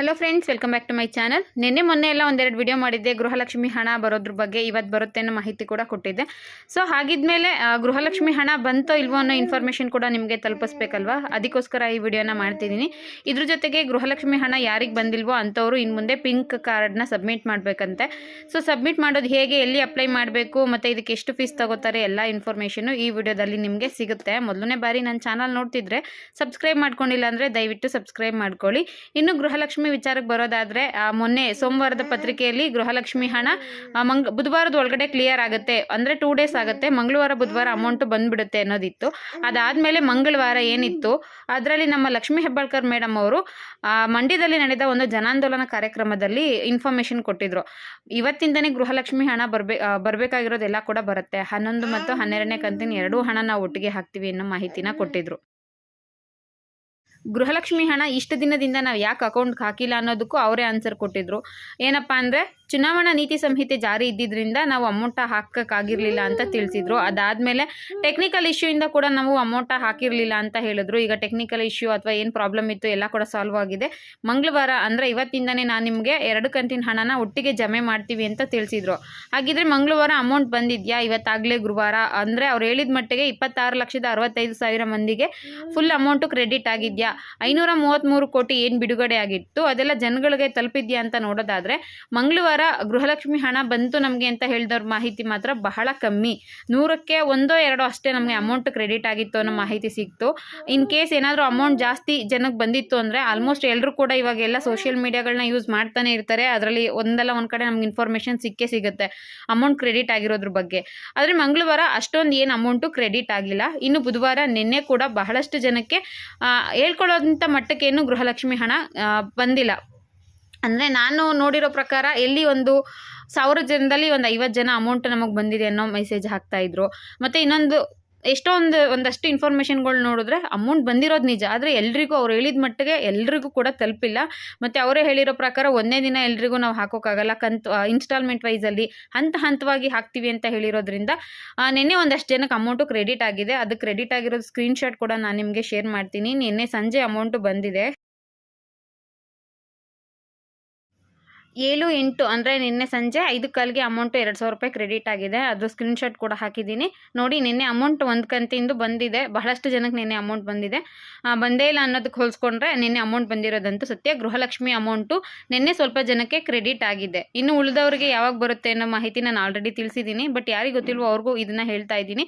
Hello friends welcome back to my channel ನಿನ್ನೆ ಮೊನ್ನೆ ಎಲ್ಲ ಒಂದೆರಡು ವಿಡಿಯೋ ಮಾಡಿದ್ದೆ. ಗೃಹಲಕ್ಷ್ಮಿ ಹಣ ಬರೋದ್ರ ಬಗ್ಗೆ ಇವತ್ತು ಬರುತ್ತೆ ಅನ್ನೋ ಮಾಹಿತಿ ಕೂಡ ಕೊಟ್ಟಿದ್ದೆ. ಸೊ ಹಾಗಿದ್ಮೇಲೆ ಗೃಹಲಕ್ಷ್ಮಿ ಹಣ ಬಂತೋ ಇಲ್ವೋ ಅನ್ನೋ ಇನ್ಫಾರ್ಮೇಷನ್ ಕೂಡ ನಿಮಗೆ ತಲುಪಿಸ್ಬೇಕಲ್ವಾ? ಅದಕ್ಕೋಸ್ಕರ ಈ ವಿಡಿಯೋನ ಮಾಡ್ತಿದ್ದೀನಿ. ಇದ್ರ ಜೊತೆಗೆ ಗೃಹಲಕ್ಷ್ಮಿ ಹಣ ಯಾರಿಗೆ ಬಂದಿಲ್ವೋ ಅಂಥವ್ರು ಇನ್ನು ಮುಂದೆ ಪಿಂಕ್ ಕಾರ್ಡ್ನ ಸಬ್ಮಿಟ್ ಮಾಡಬೇಕಂತೆ. ಸೊ ಸಬ್ಮಿಟ್ ಮಾಡೋದು ಹೇಗೆ, ಎಲ್ಲಿ ಅಪ್ಲೈ ಮಾಡಬೇಕು, ಮತ್ತು ಇದಕ್ಕೆ ಎಷ್ಟು ಫೀಸ್ ತಗೋತಾರೆ, ಎಲ್ಲ ಇನ್ಫಾರ್ಮೇಷನು ಈ ವಿಡಿಯೋದಲ್ಲಿ ನಿಮಗೆ ಸಿಗುತ್ತೆ. ಮೊದಲನೇ ಬಾರಿ ನನ್ನ ಚಾನಲ್ ನೋಡ್ತಿದ್ರೆ ಸಬ್ಸ್ಕ್ರೈಬ್ ಮಾಡ್ಕೊಂಡಿಲ್ಲ ಅಂದರೆ ದಯವಿಟ್ಟು ಸಬ್ಸ್ಕ್ರೈಬ್ ಮಾಡ್ಕೊಳ್ಳಿ. ಇನ್ನು ಗೃಹಲಕ್ಷ್ಮಿ ವಿಚಾರಕ್ಕೆ ಬರೋದಾದ್ರೆ ಮೊನ್ನೆ ಸೋಮವಾರದ ಪತ್ರಿಕೆಯಲ್ಲಿ ಗೃಹಲಕ್ಷ್ಮಿ ಹಣ ಮಂಗ್, ಬುಧವಾರದ ಒಳಗಡೆ ಕ್ಲಿಯರ್ ಆಗುತ್ತೆ. ಅಂದ್ರೆ ಟೂ ಡೇಸ್ ಆಗುತ್ತೆ. ಮಂಗಳವಾರ, ಬುಧವಾರ ಅಮೌಂಟ್ ಬಂದ್ಬಿಡುತ್ತೆ ಅನ್ನೋದಿತ್ತು. ಅದಾದ್ಮೇಲೆ ಮಂಗಳವಾರ ಏನಿತ್ತು? ಅದರಲ್ಲಿ ನಮ್ಮ ಲಕ್ಷ್ಮೀ ಹೆಬ್ಬಾಳ್ಕರ್ ಮೇಡಮ್ ಅವರು ಮಂಡ್ಯದಲ್ಲಿ ನಡೆದ ಒಂದು ಜನಾಂದೋಲನ ಕಾರ್ಯಕ್ರಮದಲ್ಲಿ ಇನ್ಫಾರ್ಮೇಷನ್ ಕೊಟ್ಟಿದ್ರು. ಇವತ್ತಿಂದನೇ ಗೃಹಲಕ್ಷ್ಮಿ ಹಣ ಬರ್ಬೇ ಬರ್ಬೇಕಾಗಿರೋದೆಲ್ಲ ಕೂಡ ಬರುತ್ತೆ. ಹನ್ನೊಂದು ಮತ್ತು ಹನ್ನೆರಡನೇ ಕಂತಿನ ಎರಡೂ ಹಣ ನಾವು ಒಟ್ಟಿಗೆ ಹಾಕ್ತೀವಿ ಅನ್ನೋ ಮಾಹಿತಿನ ಕೊಟ್ಟಿದ್ರು. ಗೃಹಲಕ್ಷ್ಮಿ ಹಣ ಇಷ್ಟು ದಿನದಿಂದ ನಾವು ಯಾಕೆ ಅಕೌಂಟ್ಗೆ ಹಾಕಿಲ್ಲ ಅನ್ನೋದಕ್ಕೂ ಅವರೇ ಆನ್ಸರ್ ಕೊಟ್ಟಿದ್ರು. ಏನಪ್ಪ ಅಂದರೆ, ಚುನಾವಣಾ ನೀತಿ ಸಂಹಿತೆ ಜಾರಿ ಇದ್ದಿದ್ದರಿಂದ ನಾವು ಅಮೌಂಟ ಹಾಕೋಕ್ಕಾಗಿರಲಿಲ್ಲ ಅಂತ ತಿಳಿಸಿದ್ರು. ಅದಾದಮೇಲೆ ಟೆಕ್ನಿಕಲ್ ಇಶ್ಯೂಯಿಂದ ಕೂಡ ನಾವು ಅಮೌಂಟ ಹಾಕಿರಲಿಲ್ಲ ಅಂತ ಹೇಳಿದ್ರು. ಈಗ ಟೆಕ್ನಿಕಲ್ ಇಶ್ಯೂ ಅಥವಾ ಏನು ಪ್ರಾಬ್ಲಮ್ ಇತ್ತು ಎಲ್ಲ ಕೂಡ ಸಾಲ್ವ್ ಆಗಿದೆ. ಮಂಗಳವಾರ ಅಂದರೆ ಇವತ್ತಿಂದನೇ ನಾನು ನಿಮಗೆ ಎರಡು ಕಂತಿನ ಹಣನ ಒಟ್ಟಿಗೆ ಜಮೆ ಮಾಡ್ತೀವಿ ಅಂತ ತಿಳಿಸಿದ್ರು. ಹಾಗಿದ್ರೆ ಮಂಗಳವಾರ ಅಮೌಂಟ್ ಬಂದಿದೆಯಾ? ಇವತ್ತಾಗಲೇ ಗುರುವಾರ. ಅಂದರೆ ಅವ್ರು ಹೇಳಿದ ಮಟ್ಟಿಗೆ ಇಪ್ಪತ್ತಾರು ಲಕ್ಷದ ಅರವತ್ತೈದು ಸಾವಿರ ಮಂದಿಗೆ ಫುಲ್ ಅಮೌಂಟು ಕ್ರೆಡಿಟ್ ಆಗಿದೆಯಾ? ಐನೂರ ಮೂವತ್ತ್ಮೂರು ಕೋಟಿ ಏನು ಬಿಡುಗಡೆ ಆಗಿತ್ತು ಅದೆಲ್ಲ ಜನಗಳಿಗೆ ತಲುಪಿದ್ಯಾ ಅಂತ ನೋಡೋದಾದರೆ ಮಂಗಳವಾರ ಗೃಹಲಕ್ಷ್ಮಿ ಹಣ ಬಂತು ನಮಗೆ ಅಂತ ಹೇಳಿದವ್ರ ಮಾಹಿತಿ ಮಾತ್ರ ಬಹಳ ಕಮ್ಮಿ. ನೂರಕ್ಕೆ ಒಂದೋ ಎರಡೋ ಅಷ್ಟೇ ನಮಗೆ ಅಮೌಂಟ್ ಕ್ರೆಡಿಟ್ ಆಗಿತ್ತು ಅನ್ನೋ ಮಾಹಿತಿ ಸಿಕ್ತು. ಇನ್ ಕೇಸ್ ಏನಾದರೂ ಅಮೌಂಟ್ ಜಾಸ್ತಿ ಜನಕ್ಕೆ ಬಂದಿತ್ತು ಅಂದರೆ ಆಲ್ಮೋಸ್ಟ್ ಎಲ್ಲರೂ ಕೂಡ ಇವಾಗೆಲ್ಲ ಸೋಷಿಯಲ್ ಮೀಡಿಯಾಗಳನ್ನ ಯೂಸ್ ಮಾಡ್ತಾನೆ ಇರ್ತಾರೆ. ಅದರಲ್ಲಿ ಒಂದಲ್ಲ ಒಂದು ಕಡೆ ನಮ್ಗೆ ಇನ್ಫಾರ್ಮೇಷನ್ ಸಿಕ್ಕೇ ಸಿಗುತ್ತೆ ಅಮೌಂಟ್ ಕ್ರೆಡಿಟ್ ಆಗಿರೋದ್ರ ಬಗ್ಗೆ. ಆದರೆ ಮಂಗಳವಾರ ಅಷ್ಟೊಂದು ಏನು ಅಮೌಂಟು ಕ್ರೆಡಿಟ್ ಆಗಿಲ್ಲ. ಇನ್ನು ಬುಧವಾರ ನಿನ್ನೆ ಕೂಡ ಬಹಳಷ್ಟು ಜನಕ್ಕೆ ಆ, ಹೇಳ್ಕೊಳ್ಳೋದಂಥ ಮಟ್ಟಕ್ಕೇನು ಗೃಹಲಕ್ಷ್ಮಿ ಹಣ ಬಂದಿಲ್ಲ. ಅಂದರೆ ನಾನು ನೋಡಿರೋ ಪ್ರಕಾರ ಎಲ್ಲಿ ಒಂದು ಸಾವಿರ ಜನದಲ್ಲಿ ಒಂದು ಐವತ್ತು ಜನ ಅಮೌಂಟ್ ನಮಗೆ ಬಂದಿದೆ ಅನ್ನೋ ಮೆಸೇಜ್ ಹಾಕ್ತಾಯಿದ್ರು ಮತ್ತು ಇನ್ನೊಂದು ಎಷ್ಟೊಂದು, ಒಂದಷ್ಟು ಇನ್ಫಾರ್ಮೇಷನ್ಗಳು ನೋಡಿದ್ರೆ ಅಮೌಂಟ್ ಬಂದಿರೋದು ನಿಜ. ಆದರೆ ಎಲ್ರಿಗೂ ಅವ್ರು ಹೇಳಿದ ಮಟ್ಟಿಗೆ ಎಲ್ರಿಗೂ ಕೂಡ ತಲುಪಿಲ್ಲ. ಮತ್ತು ಅವರೇ ಹೇಳಿರೋ ಪ್ರಕಾರ ಒಂದೇ ದಿನ ಎಲ್ರಿಗೂ ನಾವು ಹಾಕೋಕ್ಕಾಗಲ್ಲ. ಕಂತು ಇನ್ಸ್ಟಾಲ್ಮೆಂಟ್ ವೈಸಲ್ಲಿ ಹಂತ ಹಂತವಾಗಿ ಹಾಕ್ತೀವಿ ಅಂತ ಹೇಳಿರೋದ್ರಿಂದ ನಿನ್ನೆ ಒಂದಷ್ಟು ಜನಕ್ಕೆ ಅಮೌಂಟು ಕ್ರೆಡಿಟ್ ಆಗಿದೆ. ಅದು ಕ್ರೆಡಿಟ್ ಆಗಿರೋದು ಸ್ಕ್ರೀನ್ಶಾಟ್ ಕೂಡ ನಾನು ನಿಮಗೆ ಶೇರ್ ಮಾಡ್ತೀನಿ. ನಿನ್ನೆ ಸಂಜೆ ಅಮೌಂಟು ಬಂದಿದೆ. ಏಳು ಎಂಟು ಅಂದರೆ ನಿನ್ನೆ ಸಂಜೆ ಐದು ಕಾಲಿಗೆ ಅಮೌಂಟು ಎರಡು ಸಾವಿರ ರೂಪಾಯಿ ಕ್ರೆಡಿಟ್ ಆಗಿದೆ. ಅದು ಸ್ಕ್ರೀನ್ಶಾಟ್ ಕೂಡ ಹಾಕಿದ್ದೀನಿ. ನೋಡಿ, ನಿನ್ನೆ ಅಮೌಂಟ್ ಒಂದು ಕಂತಿಂದು ಬಂದಿದೆ. ಬಹಳಷ್ಟು ಜನಕ್ಕೆ ನಿನ್ನೆ ಅಮೌಂಟ್ ಬಂದಿದೆ. ಬಂದೇ ಇಲ್ಲ ಅನ್ನೋದಕ್ಕೆ ಹೋಲಿಸ್ಕೊಂಡ್ರೆ ನಿನ್ನೆ ಅಮೌಂಟ್ ಬಂದಿರೋದಂತೂ ಸತ್ಯ. ಗೃಹಲಕ್ಷ್ಮಿ ಅಮೌಂಟು ನಿನ್ನೆ ಸ್ವಲ್ಪ ಜನಕ್ಕೆ ಕ್ರೆಡಿಟ್ ಆಗಿದೆ. ಇನ್ನು ಉಳಿದವರಿಗೆ ಯಾವಾಗ ಬರುತ್ತೆ ಅನ್ನೋ ಮಾಹಿತಿ ನಾನು ಆಲ್ರೆಡಿ ತಿಳಿಸಿದ್ದೀನಿ. ಬಟ್ ಯಾರಿಗೆ ಗೊತ್ತಿಲ್ವೋ ಅವ್ರಿಗೂ ಇದನ್ನು ಹೇಳ್ತಾ ಇದ್ದೀನಿ.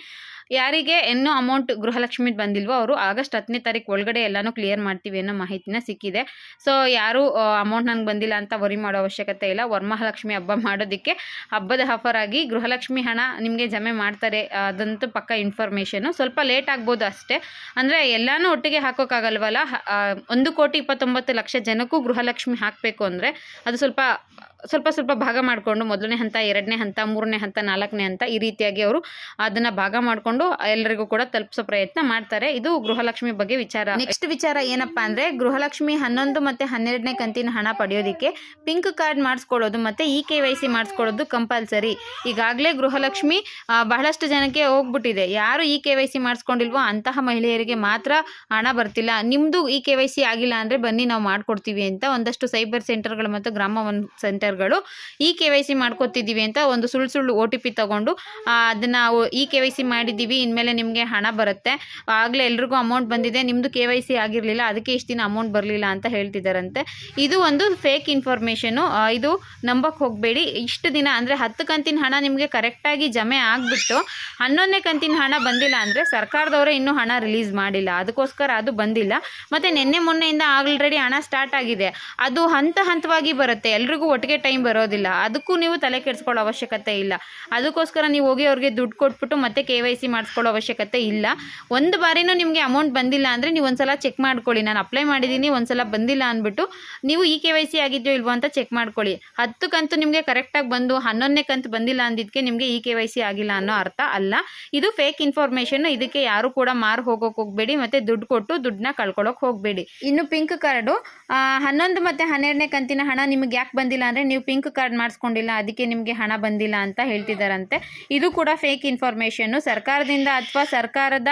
ಯಾರಿಗೆ ಇನ್ನೂ ಅಮೌಂಟ್ ಗೃಹಲಕ್ಷ್ಮಿ ಬಂದಿಲ್ವೋ ಅವರು ಆಗಸ್ಟ್ ಹತ್ತನೇ ತಾರೀಕು ಒಳಗಡೆ ಎಲ್ಲನೂ ಕ್ಲಿಯರ್ ಮಾಡ್ತೀವಿ ಅನ್ನೋ ಮಾಹಿತಿನ ಸಿಕ್ಕಿದೆ. ಸೊ ಯಾರು ಅಮೌಂಟ್ ನನಗೆ ಬಂದಿಲ್ಲ ಅಂತ ವರಿ ಮಾಡೋ ಅವಶ್ಯಕತೆ ಇಲ್ಲ. ವರಮಹಾಲಕ್ಷ್ಮಿ ಹಬ್ಬ ಮಾಡೋದಕ್ಕೆ ಹಬ್ಬದ ಆಫರ್ ಆಗಿ ಗೃಹಲಕ್ಷ್ಮಿ ಹಣ ನಿಮಗೆ ಜಮೆ ಮಾಡ್ತಾರೆ ಅದಂತೂ ಪಕ್ಕ ಇನ್ಫಾರ್ಮೇಷನು ಸ್ವಲ್ಪ ಲೇಟ್ ಆಗ್ಬೋದು ಅಷ್ಟೇ. ಅಂದರೆ ಎಲ್ಲನೂ ಒಟ್ಟಿಗೆ ಹಾಕೋಕ್ಕಾಗಲ್ವಲ್ಲ? ಒಂದು ಕೋಟಿ ಇಪ್ಪತ್ತೊಂಬತ್ತು ಲಕ್ಷ ಜನಕ್ಕೂ ಗೃಹಲಕ್ಷ್ಮಿ ಹಾಕಬೇಕು ಅಂದರೆ ಅದು ಸ್ವಲ್ಪ ಸ್ವಲ್ಪ ಸ್ವಲ್ಪ ಭಾಗ ಮಾಡಿಕೊಂಡು ಮೊದಲನೇ ಹಂತ, ಎರಡನೇ ಹಂತ, ಮೂರನೇ ಹಂತ, ನಾಲ್ಕನೇ ಹಂತ ಈ ರೀತಿಯಾಗಿ ಅವರು ಅದನ್ನು ಭಾಗ ಮಾಡಿಕೊಂಡು ಎಲ್ಲರಿಗೂ ಕೂಡ ತಲುಪಿಸೋ ಪ್ರಯತ್ನ ಮಾಡ್ತಾರೆ. ಇದು ಗೃಹಲಕ್ಷ್ಮಿ ಬಗ್ಗೆ ವಿಚಾರ. ನೆಕ್ಸ್ಟ್ ವಿಚಾರ ಏನಪ್ಪಾ ಅಂದರೆ ಗೃಹಲಕ್ಷ್ಮಿ ಹನ್ನೊಂದು ಮತ್ತು ಹನ್ನೆರಡನೇ ಕಂತಿನ ಹಣ ಪಡೆಯೋದಕ್ಕೆ ಪಿಂಕ್ ಕಾರ್ಡ್ ಮಾಡಿಸ್ಕೊಳ್ಳೋದು ಮತ್ತು ಇ ಕೆ ವೈ ಸಿ ಮಾಡಿಸ್ಕೊಳ್ಳೋದು ಕಂಪಲ್ಸರಿ. ಈಗಾಗಲೇ ಗೃಹಲಕ್ಷ್ಮಿ ಬಹಳಷ್ಟು ಜನಕ್ಕೆ ಹೋಗ್ಬಿಟ್ಟಿದೆ. ಯಾರು ಇ ಕೆ ವೈ ಸಿ ಮಾಡಿಸ್ಕೊಂಡಿಲ್ವೋ ಅಂತಹ ಮಹಿಳೆಯರಿಗೆ ಮಾತ್ರ ಹಣ ಬರ್ತಿಲ್ಲ. ನಿಮ್ಮದು ಇ ಕೆ ವೈ ಸಿ ಆಗಿಲ್ಲ ಅಂದರೆ ಬನ್ನಿ ನಾವು ಮಾಡ್ಕೊಡ್ತೀವಿ ಅಂತ ಒಂದಷ್ಟು ಸೈಬರ್ ಸೆಂಟರ್ಗಳು ಮತ್ತು ಗ್ರಾಮ ಒನ್ ಸೆಂಟರ್ಗಳು ಇ ಕೆ ವೈ ಸಿ ಮಾಡ್ಕೊತಿದ್ದೀವಿ ಅಂತ ಒಂದು ಸುಳ್ಳು ಸುಳ್ಳು ಒ ಟಿ ಪಿ ತಗೊಂಡು ಅದನ್ನು ಇ ಕೆ ವೈ ಸಿ ಮಾಡಿದ್ದೀವಿ, ಇನ್ಮೇಲೆ ನಿಮಗೆ ಹಣ ಬರುತ್ತೆ. ಆಗಲೇ ಎಲ್ರಿಗೂ ಅಮೌಂಟ್ ಬಂದಿದೆ ನಿಮ್ಮದು ಕೆ ವೈ ಸಿ ಆಗಿರಲಿಲ್ಲ, ಅದಕ್ಕೆ ಇಷ್ಟು ದಿನ ಅಮೌಂಟ್ ಬರಲಿಲ್ಲ ಅಂತ ಹೇಳ್ತಿದ್ದಾರಂತೆ ಇದು ಒಂದು ಫೇಕ್ ಇನ್ಫಾರ್ಮೇಷನು ಇದು ನಂಬಕ್ಕೆ ಹೋಗಬೇಡಿ. ಇಷ್ಟು ದಿನ ಅಂದರೆ ಹತ್ತು ಕಂತಿನ ಹಣ ನಿಮಗೆ ಕರೆಕ್ಟಾಗಿ ಜಮೆ ಆಗಿಬಿಟ್ಟು, ಹನ್ನೊಂದನೇ ಕಂತಿನ ಹಣ ಬಂದಿಲ್ಲ ಅಂದರೆ ಸರ್ಕಾರದವರೇ ಇನ್ನೂ ಹಣ ರಿಲೀಸ್ ಮಾಡಿಲ್ಲ. ಅದಕ್ಕೋಸ್ಕರ ಅದು ಬಂದಿಲ್ಲ. ಮತ್ತು ನಿನ್ನೆ ಮೊನ್ನೆಯಿಂದ ಆಲ್ರೆಡಿ ಹಣ ಸ್ಟಾರ್ಟ್ ಆಗಿದೆ. ಅದು ಹಂತ ಹಂತವಾಗಿ ಬರುತ್ತೆ. ಎಲ್ರಿಗೂ ಒಟ್ಟಿಗೆ ಟೈಮ್ ಬರೋದಿಲ್ಲ. ಅದಕ್ಕೂ ನೀವು ತಲೆ ಕೆಡಿಸ್ಕೊಳ್ಳೋ ಅವಶ್ಯಕತೆ ಇಲ್ಲ. ಅದಕ್ಕೋಸ್ಕರ ನೀವು ಹೋಗಿ ಅವ್ರಿಗೆ ದುಡ್ಡು ಕೊಟ್ಬಿಟ್ಟು ಮತ್ತೆ ಕೆ ವೈ ಸಿ ಮಾಡಿಸ್ಕೊಳ್ಳೋ ಅವಶ್ಯಕತೆ ಇಲ್ಲ. ಒಂದು ಬಾರಿನೂ ನಿಮಗೆ ಅಮೌಂಟ್ ಬಂದಿಲ್ಲ ಅಂದರೆ ನೀವು ಒಂದ್ಸಲ ಚೆಕ್ ಮಾಡ್ಕೊಳ್ಳಿ. ನಾನು ಅಪ್ಲೈ ಮಾಡಿದ್ದೀನಿ ಒಂದು ಸಲ ಬಂದಿಲ್ಲ ಅಂದ್ಬಿಟ್ಟು ನೀವು ಈ ಕೆ ವೈ ಸಿ ಆಗಿದೆಯೋ ಇಲ್ವೋ ಅಂತ ಚೆಕ್ ಮಾಡ್ಕೊಳ್ಳಿ. ಹತ್ತು ಕಂತು ನಿಮಗೆ ಕರೆಕ್ಟಾಗಿ ಬಂದು, ಹನ್ನೊಂದನೇ ಕಂತು ಬಂದಿಲ್ಲ ಅಂದಿದ್ದಕ್ಕೆ ನಿಮಗೆ ಈ ಕೆ ವೈ ಸಿ ಆಗಿಲ್ಲ ಅನ್ನೋ ಅರ್ಥ ಅಲ್ಲ. ಇದು ಫೇಕ್ ಇನ್ಫಾರ್ಮೇಷನ್ ಇದಕ್ಕೆ ಯಾರು ಕೂಡ ಮಾರು ಹೋಗೋಕೆ ಹೋಗಬೇಡಿ, ಮತ್ತೆ ದುಡ್ಡು ಕೊಟ್ಟು ದುಡ್ಡನ್ನ ಕಳ್ಕೊಳ್ಳೋಕೆ ಹೋಗಬೇಡಿ. ಇನ್ನು ಪಿಂಕ್ ಕಾರ್ಡು ಹನ್ನೊಂದು ಮತ್ತು ಹನ್ನೆರಡನೇ ಕಂತಿನ ಹಣ ನಿಮಗೆ ಯಾಕೆ ಬಂದಿಲ್ಲ ಅಂದರೆ ನೀವು ಪಿಂಕ್ ಕಾರ್ಡ್ ಮಾಡಿಸ್ಕೊಂಡಿಲ್ಲ, ಅದಕ್ಕೆ ನಿಮಗೆ ಹಣ ಬಂದಿಲ್ಲ ಅಂತ ಹೇಳ್ತಿದ್ದಾರಂತೆ ಇದು ಕೂಡ ಫೇಕ್ ಇನ್ಫಾರ್ಮೇಷನ್ನು ಸರ್ಕಾರದಿಂದ ಅಥವಾ ಸರ್ಕಾರದ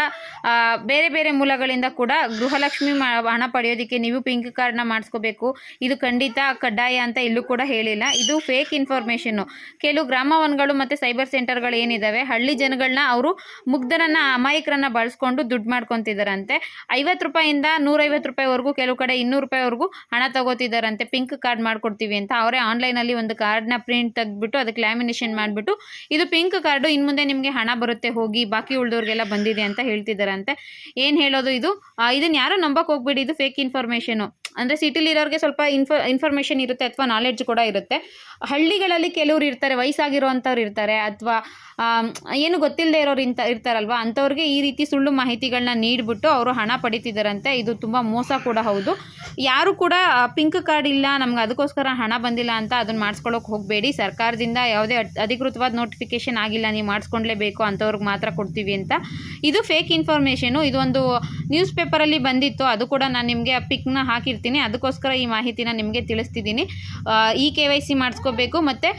ಬೇರೆ ಬೇರೆ ಮೂಲಗಳಿಂದ ಕೂಡ ಗೃಹಲಕ್ಷ್ಮಿ ಹಣ ಪಡೆಯೋದಕ್ಕೆ ನೀವು ಪಿಂಕ್ ಕಾರ್ಡ್ನ ಮಾಡಿಸ್ಕೋಬೇಕು. ಇದು ಖಂಡಿತ ಕಡ್ಡಾಯ ಅಂತ ಇಲ್ಲೂ ಕೂಡ ಹೇಳಿಲ್ಲ. ಇದು ಫೇಕ್ ಇನ್ಫಾರ್ಮೇಷನ್ನು ಕೆಲವು ಗ್ರಾಮವನ್ಗಳು ಮತ್ತು ಸೈಬರ್ ಸೆಂಟರ್ಗಳು ಏನಿದ್ದಾವೆ ಹಳ್ಳಿ ಜನಗಳನ್ನ ಅವರು ಮುಗ್ಧರನ್ನ, ಅಮಾಯಕರನ್ನ ಬಳಸ್ಕೊಂಡು ದುಡ್ಡು ಮಾಡ್ಕೊತಿದ್ದಾರಂತೆ ಐವತ್ತು ರೂಪಾಯಿಂದ ನೂರೈವತ್ತು ರೂಪಾಯಿವರೆಗೂ, ಕೆಲವು ಕಡೆ ಇನ್ನೂರು ರೂಪಾಯಿವರೆಗೂ ಹಣ ತಗೋತಿದ್ದಾರಂತೆ ಪಿಂಕ್ ಕಾರ್ಡ್ ಮಾಡಿಕೊಡ್ತೀವಿ ಅಂತ. ಅವರೇ ಆನ್ಲೈನಲ್ಲಿ ಒಂದು ಕಾರ್ಡ್ನ ಪ್ರಿಂಟ್ ತೆಗೆದ್ಬಿಟ್ಟು ಅದಕ್ಕೆ ಲ್ಯಾಮಿನೇಷನ್ ಮಾಡಿಬಿಟ್ಟು, ಇದು ಪಿಂಕ್ ಕಾರ್ಡು ಇನ್ನು ಮುಂದೆ ನಿಮಗೆ ಹಣ ಬರುತ್ತೆ, ಹೋಗಿ ಬಾಕಿ ಉಳಿದವ್ರಿಗೆಲ್ಲ ಬಂದಿದೆ ಅಂತ ಹೇಳ್ತಿದ್ದಾರಂತೆ ಏನು ಹೇಳೋದು ಇದು? ಇದನ್ನ ಯಾರು ನಂಬಕ್ಕೆ ಹೋಗ್ಬೇಡಿ, ಇದು ಫೇಕ್ ಇನ್ಫಾರ್ಮೇಷನು ಅಂದರೆ ಸಿಟಿಲಿರೋರಿಗೆ ಸ್ವಲ್ಪ ಇನ್ಫ ಇನ್ಫಾರ್ಮೇಷನ್ ಇರುತ್ತೆ ಅಥವಾ ನಾಲೆಡ್ಜ್ ಕೂಡ ಇರುತ್ತೆ. ಹಳ್ಳಿಗಳಲ್ಲಿ ಕೆಲವ್ರು ಇರ್ತಾರೆ, ವಯಸ್ಸಾಗಿರುವಂಥವ್ರು ಇರ್ತಾರೆ ಅಥವಾ ಏನು ಗೊತ್ತಿಲ್ಲದೆ ಇರೋರು ಇಂತ, ಇರ್ತಾರಲ್ವ? ಅಂಥವ್ರಿಗೆ ಈ ರೀತಿ ಸುಳ್ಳು ಮಾಹಿತಿಗಳನ್ನ ನೀಡಿಬಿಟ್ಟು ಅವರು ಹಣ ಪಡಿತಿದ್ದಾರಂತೆ ಇದು ತುಂಬ ಮೋಸ ಕೂಡ ಹೌದು. ಯಾರು ಕೂಡ ಪಿಂಕ್ ಕಾರ್ಡ್ ಇಲ್ಲ, ನಮ್ಗೆ ಅದಕ್ಕೋಸ್ಕರ ಹಣ ಬಂದಿಲ್ಲ ಅಂತ ಅದನ್ನು ಮಾಡಿಸ್ಕೊಳ್ಳೋಕೆ ಹೋಗಬೇಡಿ. ಸರ್ಕಾರದಿಂದ ಯಾವುದೇ ಅಧಿಕೃತವಾದ ನೋಟಿಫಿಕೇಶನ್ ಆಗಿಲ್ಲ, ನೀವು ಮಾಡಿಸ್ಕೊಂಡ್ಲೇಬೇಕು ಅಂಥವ್ರಿಗೆ ಮಾತ್ರ ಕೊಡ್ತೀವಿ ಅಂತ. ಇದು ಫೇಕ್ ಇನ್ಫಾರ್ಮೇಷನು ಇದೊಂದು ನ್ಯೂಸ್ ಪೇಪರಲ್ಲಿ ಬಂದಿತ್ತು. ಅದು ಕೂಡ ನಾನು ನಿಮಗೆ ಪಿಕ್ನ ಹಾಕಿರ್ತೀನಿ. ಅದಕ್ಕೋಸ್ಕರ ಈ ಮಾಹಿತಿನ ನಿಮಗೆ ತಿಳಿಸ್ತಿದ್ದೀನಿ. ಇ ಕೆ ವೈ ಸಿ ಮಾಡಿಸ್ಕೋಬೇಕು ಮತ್ತು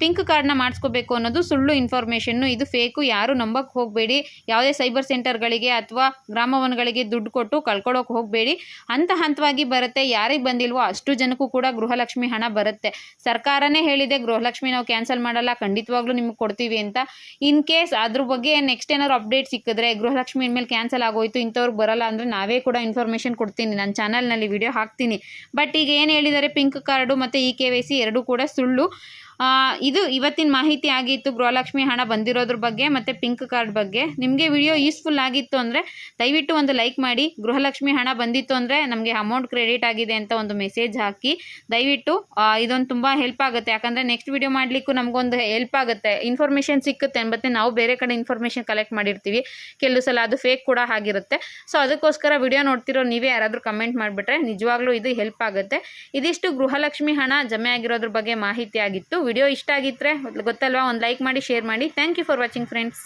ಪಿಂಕ್ ಕಾರ್ಡ್ನ ಮಾಡಿಸ್ಕೋಬೇಕು ಅನ್ನೋದು ಸುಳ್ಳು ಇನ್ಫಾರ್ಮೇಷನ್ನು. ಇದು ಫೇಕು, ಯಾರು ನಂಬಕ್ಕೆ ಹೋಗಬೇಡಿ. ಯಾವುದೇ ಸೈಬರ್ ಸೆಂಟರ್ಗಳಿಗೆ ಅಥವಾ ಗ್ರಾಮವನಗಳಿಗೆ ದುಡ್ಡು ಕೊಟ್ಟು ಕಳ್ಕೊಳ್ಳೋಕೆ ಹೋಗಬೇಡಿ. ಹಂತ ಹಂತವಾಗಿ ಬರುತ್ತೆ. ಯಾರಿಗೆ ಬಂದಿಲ್ವೋ ಅಷ್ಟು ಜನಕ್ಕೂ ಕೂಡ ಗೃಹಲಕ್ಷ್ಮಿ ಹಣ ಬರುತ್ತೆ. ಸರ್ಕಾರನೇ ಹೇಳಿದೆ, ಗೃಹಲಕ್ಷ್ಮಿ ನಾವು ಕ್ಯಾನ್ಸಲ್ ಮಾಡಲ್ಲ, ಖಂಡಿತವಾಗ್ಲೂ ನಿಮ್ಗೆ ಕೊಡ್ತೀವಿ ಅಂತ. ಇನ್ ಕೇಸ್ ಅದ್ರ ಬಗ್ಗೆ ನೆಕ್ಸ್ಟ್ ಏನಾದ್ರು ಅಪ್ಡೇಟ್ ಸಿಕ್ಕಿದ್ರೆ, ಗೃಹಲಕ್ಷ್ಮಿ ಇನ್ಮೇಲೆ ಕ್ಯಾನ್ಸಲ್ ಆಗೋಯ್ತು, ಇಂಥವ್ರಿಗೆ ಬರಲ್ಲ ಅಂದರೆ ನಾವೇ ಕೂಡ ಇನ್ಫಾರ್ಮೇಷನ್ ಕೊಡ್ತೀನಿ. ನನ್ನ ಚಾನಲ್ನಲ್ಲಿ ವಿಡಿಯೋ ಹಾಕ್ತೀನಿ. ಬಟ್ ಈಗ ಏನು ಹೇಳಿದ್ದಾರೆ ಪಿಂಕ್ ಕಾರ್ಡು ಮತ್ತು ಇ ಕೆ ವೈ ಸಿ ಎರಡೂ ಕೂಡ ಸುಳ್ಳು. ಇದು ಇವತ್ತಿನ ಮಾಹಿತಿ ಆಗಿತ್ತು. ಗೃಹಲಕ್ಷ್ಮಿ ಹಣ ಬಂದಿರೋದ್ರ ಬಗ್ಗೆ ಮತ್ತು ಪಿಂಕ್ ಕಾರ್ಡ್ ಬಗ್ಗೆ. ನಿಮಗೆ ವಿಡಿಯೋ ಯೂಸ್ಫುಲ್ ಆಗಿತ್ತು ಅಂದರೆ ದಯವಿಟ್ಟು ಒಂದು ಲೈಕ್ ಮಾಡಿ. ಗೃಹಲಕ್ಷ್ಮಿ ಹಣ ಬಂದಿತ್ತು ಅಂದರೆ ನಮಗೆ ಅಮೌಂಟ್ ಕ್ರೆಡಿಟ್ ಆಗಿದೆ ಅಂತ ಒಂದು ಮೆಸೇಜ್ ಹಾಕಿ. ದಯವಿಟ್ಟು ಇದೊಂದು ತುಂಬ ಹೆಲ್ಪ್ ಆಗುತ್ತೆ. ಯಾಕಂದರೆ ನೆಕ್ಸ್ಟ್ ವಿಡಿಯೋ ಮಾಡಲಿಕ್ಕೂ ನಮಗೊಂದು ಹೆಲ್ಪ್ ಆಗುತ್ತೆ. ಇನ್ಫಾರ್ಮೇಷನ್ ಸಿಕ್ಕುತ್ತೆ ಮತ್ತು ನಾವು ಬೇರೆ ಕಡೆ ಇನ್ಫಾರ್ಮೇಷನ್ ಕಲೆಕ್ಟ್ ಮಾಡಿರ್ತೀವಿ. ಕೆಲವು ಸಲ ಅದು ಫೇಕ್ ಕೂಡ ಆಗಿರುತ್ತೆ. ಸೊ, ಅದಕ್ಕೋಸ್ಕರ ವಿಡಿಯೋ ನೋಡ್ತಿರೋ ನೀವೇ ಯಾರಾದರೂ ಕಮೆಂಟ್ ಮಾಡಿಬಿಟ್ರೆ ನಿಜವಾಗ್ಲೂ ಇದು ಹೆಲ್ಪ್ ಆಗುತ್ತೆ. ಇದಿಷ್ಟು ಗೃಹಲಕ್ಷ್ಮಿ ಹಣ ಜಮೆ ಆಗಿರೋದ್ರ ಬಗ್ಗೆ ಮಾಹಿತಿ ಆಗಿತ್ತು. ವಿಡಿಯೋ ಇಷ್ಟ ಆಗಿದ್ದರೆ ಗೊತ್ತಲ್ವಾ? ಒಂದು ಲೈಕ್ ಮಾಡಿ ಶೇರ್ ಮಾಡಿ. Thank you for watching friends